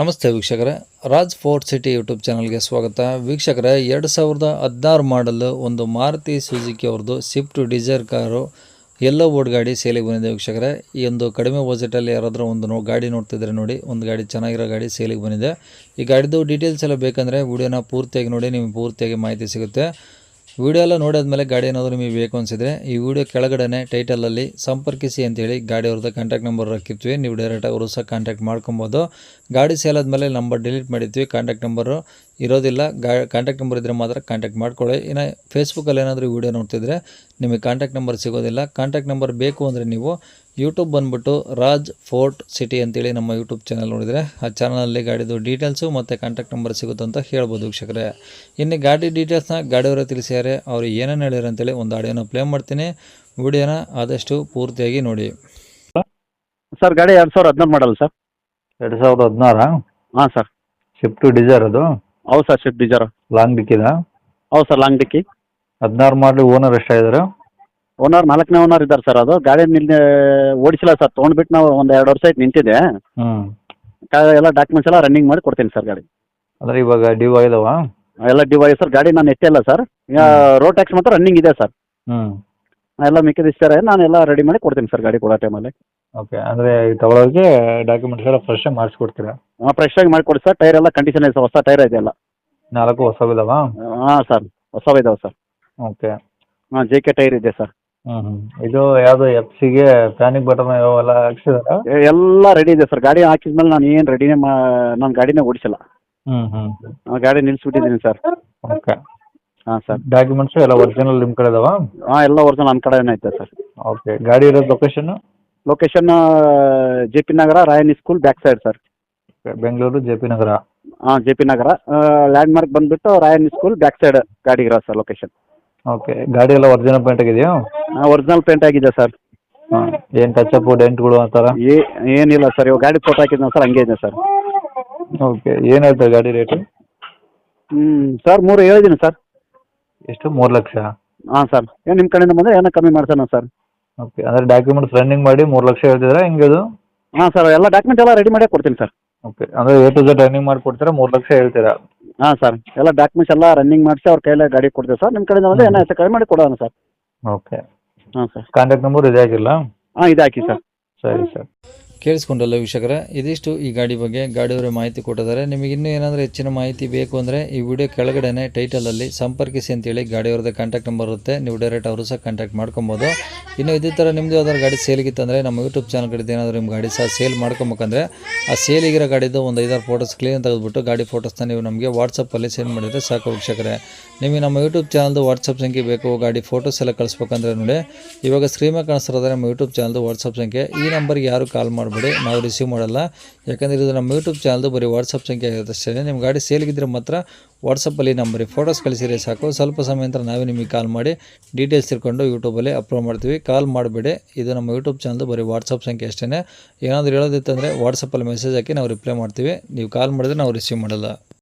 ನಮಸ್ತೆ ವೀಕ್ಷಕರೇ, Raj fort city YouTube ಚಾನಲ್ಗೆ ಸ್ವಾಗತ. ವೀಕ್ಷಕರೇ, ಎರಡು ಸಾವಿರದ ಹದಿನಾರು ಮಾಡಲು ಒಂದು ಮಾರುತಿ ಸುಜುಕಿ ಅವ್ರದ್ದು Swift Dzire car yellow board ಗಾಡಿ ಸೇಲಿಗೆ ಬಂದಿದೆ ವೀಕ್ಷಕರೇ. ಈ ಒಂದು ಕಡಿಮೆ ಬಜೆಟಲ್ಲಿ ಯಾರಾದರೂ ಒಂದು ನೋ ಗಾಡಿ ನೋಡ್ತಿದ್ರೆ ನೋಡಿ, ಒಂದು ಗಾಡಿ ಚೆನ್ನಾಗಿರೋ ಗಾಡಿ ಸೇಲಿಗೆ ಬಂದಿದೆ. ಈ ಗಾಡಿದು ಡೀಟೇಲ್ಸ್ ಎಲ್ಲ ಬೇಕಂದರೆ ವಿಡಿಯೋನ ಪೂರ್ತಿಯಾಗಿ ನೋಡಿ, ನಿಮಗೆ ಪೂರ್ತಿಯಾಗಿ ಮಾಹಿತಿ ಸಿಗುತ್ತೆ. ವಿಡಿಯೋ ಎಲ್ಲ ನೋಡಿದ್ಮೇಲೆ ಗಾಡಿ ಏನಾದರೂ ನಿಮಗೆ ಬೇಕು ಅನಿಸಿದರೆ ಈ ವಿಡಿಯೋ ಕೆಳಗಡೆ ಟೈಟಲಲ್ಲಿ ಸಂಪರ್ಕಿಸಿ ಅಂತೇಳಿ ಗಾಡಿ ಅವ್ರದ್ದು ಕಾಂಟ್ಯಾಕ್ಟ್ ನಂಬರ್ ಹಾಕಿರ್ತೀವಿ. ನೀವು ಡೈರೆಕ್ಟಾಗಿ ಅವರು ಸಹ ಕಾಂಟ್ಯಾಕ್ಟ್ ಮಾಡ್ಕೊಬೋದು. ಗಾಡಿ ಸೇಲ್ ಆದಮೇಲೆ ನಂಬರ್ ಡಿಲೀಟ್ ಮಾಡಿರ್ತೀವಿ. ಕಾಂಟ್ಯಾಕ್ಟ್ ನಂಬರು ಇರೋದಿಲ್ಲ. ಗಾ ಕಾಂಟ್ಯಾಕ್ಟ್ ನಂಬರ್ ಇದ್ದರೆ ಮಾತ್ರ ಕಾಂಟ್ಯಾಕ್ಟ್ ಮಾಡ್ಕೊಳ್ಳಿ. ಇನ್ನು ಫೇಸ್ಬುಕ್ಕಲ್ಲಿ ಏನಾದರೂ ವಿಡಿಯೋ ನೋಡ್ತಿದ್ರೆ ನಿಮಗೆ ಕಾಂಟ್ಯಾಕ್ಟ್ ನಂಬರ್ ಸಿಗೋದಿಲ್ಲ. ಕಾಂಟ್ಯಾಕ್ಟ್ ನಂಬರ್ ಬೇಕು ಅಂದರೆ ನೀವು ಯೂಟ್ಯೂಬ್ ಬಂದುಬಿಟ್ಟು ರಾಜ್ ಫೋರ್ಟ್ ಸಿಟಿ ಅಂತೇಳಿ ನಮ್ಮ ಯೂಟ್ಯೂಬ್ ಚಾನಲ್ ನೋಡಿದರೆ ಆ ಚಾನಲಲ್ಲಿ ಗಾಡಿದು ಡೀಟೇಲ್ಸು ಮತ್ತು ಕಾಂಟ್ಯಾಕ್ಟ್ ನಂಬರ್ ಸಿಗುತ್ತೆ ಅಂತ ಹೇಳ್ಬೋದು ವೀಕ್ಷಕರೇ. ಇನ್ನು ಗಾಡಿ ಡೀಟೇಲ್ಸ್ನ ಗಾಡಿಯವರೇ ತಿಳಿಸಿದ್ದಾರೆ ಅವರು ಏನೇನು ಹೇಳ್ಯಾರ ಅಂತೇಳಿ ಒಂದು ಆಡಿಯೋನ ಪ್ಲೇ ಮಾಡ್ತೀನಿ. ವಿಡಿಯೋನ ಆದಷ್ಟು ಪೂರ್ತಿಯಾಗಿ ನೋಡಿ. ಸರ್ ಗಾಡಿ ಎರಡು ಸಾವಿರದ ಹದಿನಾರು ಮಾಡಲ್ಲ ಸರ್. ಎರಡು ಸಾವಿರದ ಹದಿನಾರ? ಹಾಂ ಸರ್. ಶಿಫ್ಟ್ ಡಿಸೈರ್ ಅದು? ಹೌದು ಸರ್ ಶಿಫ್ಟ್ ಡಿಸೈರ್ ಲಾಂಗ್ ಡಿಕ್ಕಿದ ಹೌದು ಸರ್ ಲಾಂಗ್ ಡಿಕ್ಕಿ ಹದಿನಾರು ಮಾಡಲಿ ಓನರ್ ಎಷ್ಟಾಗಿದ್ದಾರೆ ಓನರ್ ನಾಲ್ಕನೇ ಓನರ್ ಇದ್ದಾರೆ ಸರ್ ಅದು. ಗಾಡಿ ನಿನ್ನೆ ಓಡಿಸಿಲ್ಲ ಸರ್. ತೊಗೊಂಡ್ಬಿಟ್ಟು ನಾವು ಒಂದು ಎರಡು ವರ್ಷ ಆಯ್ತು ನಿಂತಿದೆ. ಹ್ಞೂ ಕಾ- ಎಲ್ಲ ಡಾಕ್ಯುಮೆಂಟ್ಸ್ ಎಲ್ಲ ರನ್ನಿಂಗ್ ಮಾಡಿ ಕೊಡ್ತೀನಿ ಸರ್ ಗಾಡಿ. ಅಂದ್ರೆ ಇವಾಗ ಡ್ಯೂ ಆಗಿದಾವ ಎಲ್ಲ ಡಿವೈಸ್ ಸರ್. ಗಾಡಿ ನಾನು ಎತ್ತಿಲ್ಲ ಸರ್. ರೋಡ್ ಟ್ಯಾಕ್ಸ್ ಮಾತ್ರ ರನ್ನಿಂಗ್ ಇದೆ ಸರ್. ಹ್ಞೂ ಎಲ್ಲ ಮಿಕ್ಕಿದ ಇಸ್ತಾರೆ ನಾನು ಎಲ್ಲ ರೆಡಿ ಮಾಡಿ ಕೊಡ್ತೀನಿ ಸರ್ ಗಾಡಿ ಕೊಡೋ ಟೈಮಲ್ಲಿ ಓಕೆ ಅಂದರೆ ತಗೊಳ್ಳೋರಿಗೆ ಡಾಕ್ಯುಮೆಂಟ್ಸ್ ಎಲ್ಲ ಫ್ರೆಶ್ ಮಾಡಿಸ್ಕೊಡ್ತೀರಾ? ಫ್ರೆಶ್ ಆಗಿ ಮಾಡಿ ಕೊಡಿ ಸರ್ ಟೈರ್ ಎಲ್ಲ ಕಂಡೀಷನ್ ಇದೆ ಸರ್ ಹೊಸ ಟೈರ್ ಇದೆ ಎಲ್ಲ. ನಾಲ್ಕು ಹೊಸವಿದಾವ ಹಾಂ ಸರ್ ಹೊಸ ಇದಾವೆ ಸರ್ ಓಕೆ ಹಾಂ ಜೆ ಕೆ ಟೈರ್ ಇದೆ ಸರ್ ಹ್ಞೂ ಹ್ಞೂ ಇದು ಯಾವುದು ಎಫ್ ಸಿಗೆ ಪ್ಯಾನಿಕ್ ಬಟನ್ ಎಲ್ಲ ಹಾಕ್ಸಿದಾರ? ಎಲ್ಲ ರೆಡಿ ಇದೆ ಸರ್ ಗಾಡಿ ಹಾಕಿದ್ಮೇಲೆ ನಾನು ಏನು ರೆಡಿನೇ ಮಾ ನಾನು ಗಾಡಿನೇ ಓಡಿಸಿಲ್ಲ. ಹ್ಞೂ ಹ್ಞೂ ಆ, ಗಾಡಿ ನಿಲ್ಸ್ಬಿಟ್ಟಿದ್ದೀನಿ ಸರ್ ಓಕೆ ಹಾಂ ಸರ್ ಡಾಕ್ಯುಮೆಂಟ್ಸು ಎಲ್ಲ ಒರಿಜಿನಲ್ ನಿಮ್ಮ ಕಡೆ ಇದಾವ ಹಾಂ ಎಲ್ಲ ಒರಿಜಿನಲ್ ನನ್ನ ಕಡೆನೇ ಐತೆ ಸರ್ ಓಕೆ ಗಾಡಿ ಇರೋದು location location J P Nagar Ryan school back side sir Bengaluru J P Nagar ಹಾಂ J P Nagar landmark ಬಂದ್ಬಿಟ್ಟು ರಾಯನ್ ಸ್ಕೂಲ್ ಬ್ಯಾಕ್ ಸೈಡ್ ಗಾಡಿ ಸರ್ ಲೊಕೇಶನ್ ಓಕೆ ಗಾಡಿ ಎಲ್ಲ ಒರಿಜಿನಲ್ ಪೇಂಟ್ ಆಗಿದೆಯಾ? ಒರಿಜಿನಲ್ ಪೇಂಟ್ ಆಗಿದೆ ಸರ್ ಹಾಂ ಏನು ಅಪ್ ಡೆಂಟ್ಗಳು ಆ ಥರ? ಏ ಏನಿಲ್ಲ ಸರ್ ಇವಾಗ ಗಾಡಿ ಫೋಟೋ ಹಾಕಿದ್ನ ಸರ್ ಹಂಗೆ ಇದೆ ಸರ್ ಓಕೆ ಏನು ಹೇಳ್ತಾರೆ ಗಾಡಿ ರೇಟು ಹ್ಞೂ ಸರ್ ಮೂರು ಹೇಳಿದ್ದೀನಿ ಸರ್ ಎಷ್ಟು? ಮೂರು ಲಕ್ಷ? ಹಾಂ ಸರ್ ಏನು ನಿಮ್ಮ ಕಡೆಯಿಂದ ಬಂದರೆ ಏನೋ ಕಮ್ಮಿ ಮಾಡ್ಸೋಣ ಸರ್ ಓಕೆ ಅಂದರೆ ಡಾಕ್ಯುಮೆಂಟ್ಸ್ ರನ್ನಿಂಗ್ ಮಾಡಿ ಮೂರು ಲಕ್ಷ ಹೇಳ್ತಿದ್ರೆ ಹೆಂಗೆ ಅದು ಹಾಂ ಸರ್ ಎಲ್ಲ ಡಾಕ್ಯುಮೆಂಟ್ ಎಲ್ಲ ರೆಡಿ ಮಾಡಿ ಕೊಡ್ತೀನಿ ಸರ್ ಓಕೆ ಅಂದ್ರೆ ಎ ಟು ಝೆಡ್ ರನ್ನಿಂಗ್ ಮಾಡಿ ಕೊಡ್ತೀರಾ ಮೂರು ಲಕ್ಷ ಹೇಳ್ತೀರಾ? ಹಾಂ ಸರ್ ಎಲ್ಲ ಡಾಕ್ಯುಮೆಂಟ್ಸ್ ಎಲ್ಲ ರನ್ನಿಂಗ್ ಮಾಡಿಸಿ ಅವ್ರ ಕೈಯಲ್ಲೇ ಗಾಡಿ ಕೊಡ್ತೀವಿ ಸರ್ ನಿಮ್ಮ ಕಡೆಯಿಂದ ಬಂದು ಏನೋ ಹೆಚ್ಚು ಕಮ್ಮಿ ಮಾಡಿ ಕೊಡೋಣ ಸರ್ ಓಕೆ ಹಾಂ ಸರ್ ಕಾಂಟ್ಯಾಕ್ಟ್ ನಂಬರ್ ಇದೆ ಆಗಿಲ್ಲ ಹಾಂ ಇದಾಕಿ ಸರ್ ಸರಿ ಸರ್ ಕೇಳಿಸ್ಕೊಂಡಲ್ಲ ವೀಕ್ಷಕರ, ಇದಿಷ್ಟು ಈ ಗಾಡಿ ಬಗ್ಗೆ ಗಾಡಿಯವರ ಮಾಹಿತಿ ಕೊಟ್ಟಿದ್ದಾರೆ. ನಿಮಗೆ ಇನ್ನೂ ಏನಾದರೂ ಹೆಚ್ಚಿನ ಮಾಹಿತಿ ಬೇಕು ಅಂದರೆ ಈ ವಿಡಿಯೋ ಕೆಳಗಡೆನೆ ಟೈಟಲಲ್ಲಿ ಸಂಪರ್ಕಿಸಿ ಅಂತೇಳಿ ಗಾಡಿಯವ್ರದ್ದು ಕಾಂಟ್ಯಾಕ್ಟ್ ನಂಬರ್ ಇರುತ್ತೆ. ನೀವು ಡೈರೆಕ್ಟ್ ಅವರು ಸಹ ಕಾಂಟ್ಯಾಕ್ಟ್ ಮಾಡ್ಕೊಬೋದು. ಇನ್ನು ಇದೇ ಥರ ನಿಮ್ಮದು ಯಾವ್ದಾದ್ರು ಗಾಡಿ ಸೇಲಿಗಿತ್ತಂದರೆ ನಮ್ಮ ಯೂಟ್ಯೂಬ್ ಚಾನಲ್ ಕಡೆ ಏನಾದರೂ ನಿಮ್ಮ ಗಾಡಿ ಸಹ ಸೇಲ್ ಮಾಡ್ಕೊಬೇಕಂದ್ರೆ ಆ ಸೇಲಿಗಿರೋ ಗಾಡಿದ್ದು ಒಂದು ಐದಾರು ಫೋಟೋಸ್ ಕ್ಲೀನ್ ತೆಗೆದುಬಿಟ್ಟು ಗಾಡಿ ಫೋಟೋಸ್ನ ನೀವು ನಮಗೆ ವಾಟ್ಸಪ್ಪಲ್ಲಿ ಸೆಂಡ್ ಮಾಡಿದರೆ ಸಾಕು ವೀಕ್ಷಕರೇ. ನಿಮಗೆ ನಮ್ಮ ಯೂಟ್ಯೂಬ್ ಚಾನಲ್ದು ವಾಟ್ಸಪ್ ಸಂಖ್ಯೆ ಬೇಕು, ಗಾಡಿ ಫೋಟೋಸ್ ಎಲ್ಲ ಕಳಿಸ್ಬೇಕಂದ್ರೆ ನೋಡಿ. ಇವಾಗ ಸ್ಕ್ರೀನ್ ಮೇಲೆ ಕಾಣಿಸ್ತಿರೋದ್ರೆ ನಮ್ಮ ಯೂಟ್ಯೂಬ್ ಚಾನಲ್ದು ವಾಟ್ಸಪ್ ಸಂಖ್ಯೆ. ಈ ನಂಬರ್ಗೆ ಯಾರು ಕಾಲ್ ಮಾಡಬೇಡಿ. ನಾವು ರಿಸೀವ್ ಮಾಡಲ್ಲ. ಯಾಕಂದರೆ ಇದು ನಮ್ಮ ಯೂಟ್ಯೂಬ್ ಚಾನಲ್ದು ಬರೀ ವಾಟ್ಸಪ್ ಸಂಖ್ಯೆ ಆಗಿರುತ್ತೆ ಅಷ್ಟೇ. ನಿಮ್ಮ ಗಾಡಿ ಸೇಲ್ಗಿದ್ರೆ ಮಾತ್ರ ವಾಟ್ಸಪ್ಪಲ್ಲಿ ನಂಬರಿ ಫೋಟೋಸ್ ಕಳಿಸಿರಿ ಸಾಕು. ಸ್ವಲ್ಪ ಸಮಯ ನಂತರ ನಾವೇ ನಿಮಗೆ ಕಾಲ್ ಮಾಡಿ ಡೀಟೇಲ್ಸ್ ತಿಳ್ಕೊಂಡು ಯೂಟ್ಯೂಬಲ್ಲಿ ಅಪ್ಲೋಡ್ ಮಾಡ್ತೀವಿ. ಕಾಲ್ ಮಾಡಬೇಡಿ. ಇದು ನಮ್ಮ ಯೂಟ್ಯೂಬ್ ಚಾನಲ್ದು ಬರೀ ವಾಟ್ಸಪ್ ಸಂಖ್ಯೆ ಅಷ್ಟೇ ಏನಾದರೂ ಹೇಳೋದಿತ್ತಂದರೆ ವಾಟ್ಸಪ್ಪಲ್ಲಿ ಮೆಸೇಜ್ ಹಾಕಿ ನಾವು ರಿಪ್ಲೈ ಮಾಡ್ತೀವಿ. ನೀವು ಕಾಲ್ ಮಾಡಿದ್ರೆ ನಾವು ರಿಸೀವ್ ಮಾಡಲ್ಲ.